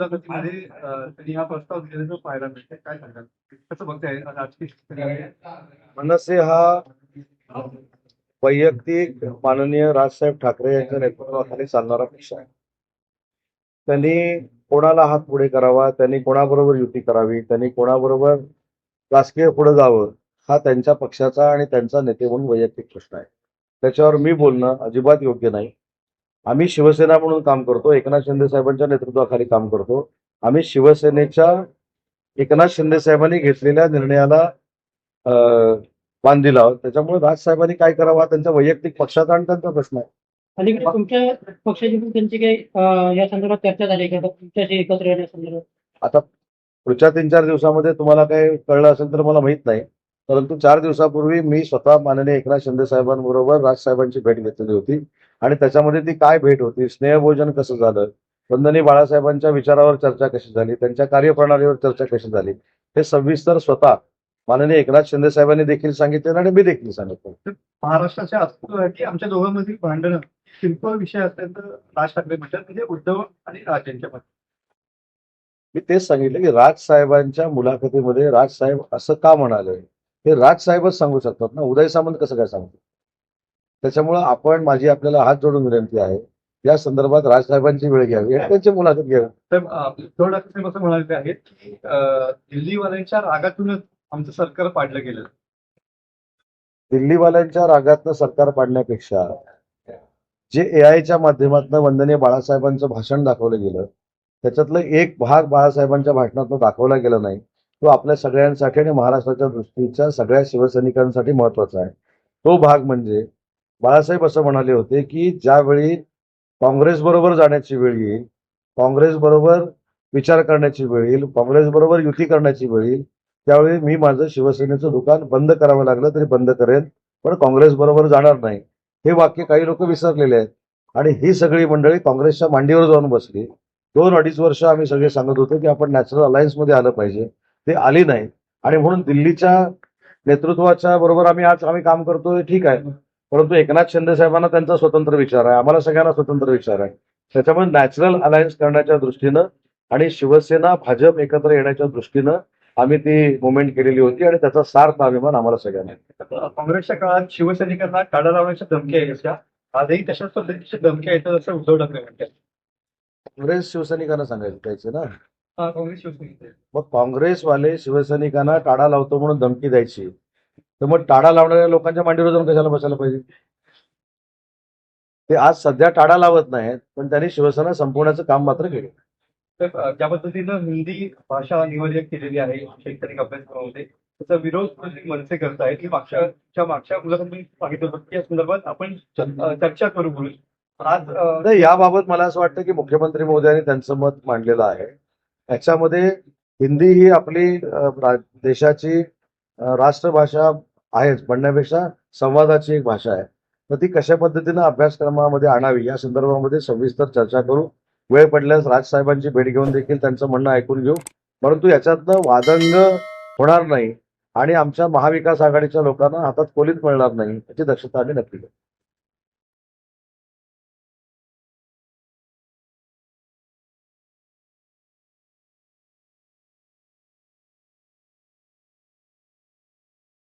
मुलाखतीमध्ये त्यांनी हा प्रस्ताव दिलेला पाहायला मिळते काय सांगाल? कसं बघताय राजकीय मनसे हा वैयक्तिक माननीय राजसाहेब ठाकरे यांच्या नेतृत्वाखाली चालणारा पक्ष आहे. त्यांनी कोणाला हात पुढे करावा त्यांनी कोणाबरोबर युती करावी त्यांनी कोणाबरोबर राजकीय पुढे जावं हा त्यांच्या पक्षाचा आणि त्यांचा नेते म्हणून वैयक्तिक प्रश्न आहे. त्याच्यावर मी बोलणं अजिबात योग्य नाही. आम्ही शिवसेना म्हणून काम करतो एकनाथ शिंदे साहेबांच्या नेतृत्वाखाली काम करतो. आम्ही शिवसेनेच्या एकनाथ शिंदे साहेबांनी घेतलेल्या निर्णयाला दिला. आहोत त्याच्यामुळे राजसाहेबांनी काय करावं हा त्यांच्या वैयक्तिक पक्षाचा आणि त्यांचा प्रश्न आहे. अलीकडे तुमच्या पक्षाची पण त्यांची काही अं, या संदर्भात चर्चा झाली का? तुमच्याशी एकत्र येण्यासंदर्भात आता पुढच्या तीन चार दिवसामध्ये तुम्हाला काय कळलं असेल तर मला माहीत नाही. परंतु चार दिवसापूर्वी मी स्वतः माननीय एकनाथ शिंदे साहेबांबरोबर राजसाहेबांची भेट घेतलेली होती. आणि त्याच्यामध्ये ती काय भेट होती? स्नेहभोजन कसं झालं? वंदनीय बाळासाहेबांच्या विचारावर चर्चा कशी झाली? त्यांच्या कार्यप्रणालीवर चर्चा कशी झाली? हे सविस्तर स्वतः माननीय एकनाथ शिंदे साहेबांनी देखील सांगितलं आणि मी देखील सांगितलं. महाराष्ट्राच्या अस्तित्वासाठी आमच्या दोघांमधील भांडणं सिंपल विषय असेल तर राज ठाकरे म्हणतात म्हणजे उद्धव आणि राज यांच्यामध्ये. मी तेच सांगितलं की राजसाहेबांच्या मुलाखतीमध्ये राजसाहेब असं का म्हणाले? हे राजसाहेबच सांगू शकतात ना? उदय सामंत कसं काय सांगतो त्याच्यामुळं आपण माझी आपल्याला हात जोडून विनंती आहे. या संदर्भात राजसाहेबांची वेळ घ्यावी त्यांची मुलाखत घ्यावी. उद्धव ठाकरे असं म्हणाले आहेत की अं, दिल्लीवाल्यांच्या रागातूनच आमचं सरकार पाडलं गेलं. दिल्लीवाल्यांच्या रागातनं सरकार पाडण्यापेक्षा जे ए आयच्या माध्यमातून वंदनीय बाळासाहेबांचं भाषण दाखवलं गेलं त्याच्यातलं एक भाग बाळासाहेबांच्या भाषणातून दाखवला गेला नाही तो आपल्या सगळ्यांसाठी आणि महाराष्ट्राच्या दृष्टीच्या सगळ्या शिवसैनिकांसाठी महत्त्वाचा आहे. तो भाग म्हणजे बाळासाहेब असं म्हणाले होते की ज्यावेळी काँग्रेस बरोबर जाण्याची वेळ येईल काँग्रेस बरोबर विचार करण्याची वेळ येईल काँग्रेस बरोबर युती करण्याची वेळ येईल त्यावेळी मी माझं शिवसेनेचं दुकान बंद करावं लागलं तरी बंद करेन पण काँग्रेस बरोबर जाणार नाही. हे वाक्य काही लोक विसरलेले आहेत. आणि ही सगळी मंडळी काँग्रेसच्या मांडीवर जाऊन बसली. दोन अडीच वर्ष आम्ही सगळे सांगत होतो की आपण नॅचरल अलायन्समध्ये आलं पाहिजे. ते आली नाही आणि म्हणून दिल्लीच्या नेतृत्वाच्या बरोबर आम्ही आज आम्ही काम करतोय. ठीक आहे. परंतु एकनाथ शिंदे साहेबांना त्यांचा स्वतंत्र विचार आहे. आम्हाला सगळ्यांना स्वतंत्र विचार आहे. त्याच्यामुळे नॅचरल अलायन्स करण्याच्या दृष्टीनं आणि शिवसेना भाजप एकत्र येण्याच्या दृष्टीनं आम्ही ती मुवमेंट केलेली होती आणि त्याचा सार्थ अभिमान आम्हाला सगळ्यांना काँग्रेसच्या काळात शिवसैनिकांना काढा लावण्याच्या धमक्या यायच्या आजही तशाच पद्धतीच्या धमक्या येतात असं उद्धव ठाकरे म्हणतात. काँग्रेस शिवसैनिकांना सांगायचं त्याचे ना? हा, काँग्रेस शिवसैनिक मग काँग्रेसवाले शिवसैनिकांना टाळा लावतो म्हणून धमकी द्यायची. तर मग टाळा लावणाऱ्या लोकांच्या मांडीवर जाऊन कशाला बसायला पाहिजे? ते आज सध्या टाळा लावत नाहीत पण त्यांनी शिवसेना संपवण्याचं काम मात्र केलं. तर ज्या पद्धतीनं हिंदी भाषा निवडणूक केलेली आहे शैक्षणिक अभ्यासक्रमामध्ये त्याचा विरोध मनसे करत आहेत की मागच्या मागच्या मुलाखतीत सांगितलं होतं. की या संदर्भात आपण चर्चा करू बोलू. आज याबाबत मला असं वाटतं की मुख्यमंत्री महोदयांनी त्यांचं मत मांडलेलं आहे. याच्यामध्ये हिंदी ही आपली देशाची राष्ट्रभाषा आहेच. म्हणण्यापेक्षा संवादाची एक भाषा आहे. तर ती कशा पद्धतीनं अभ्यासक्रमामध्ये आणावी या संदर्भामध्ये सविस्तर चर्चा करू. वेळ पडल्यास राजसाहेबांची भेट घेऊन देखील त्यांचं म्हणणं ऐकून घेऊ. परंतु याच्यातनं वादंग होणार नाही आणि आमच्या महाविकास आघाडीच्या लोकांना हातात कोलीत मिळणार नाही याची दक्षता आम्ही नक्की घेऊ.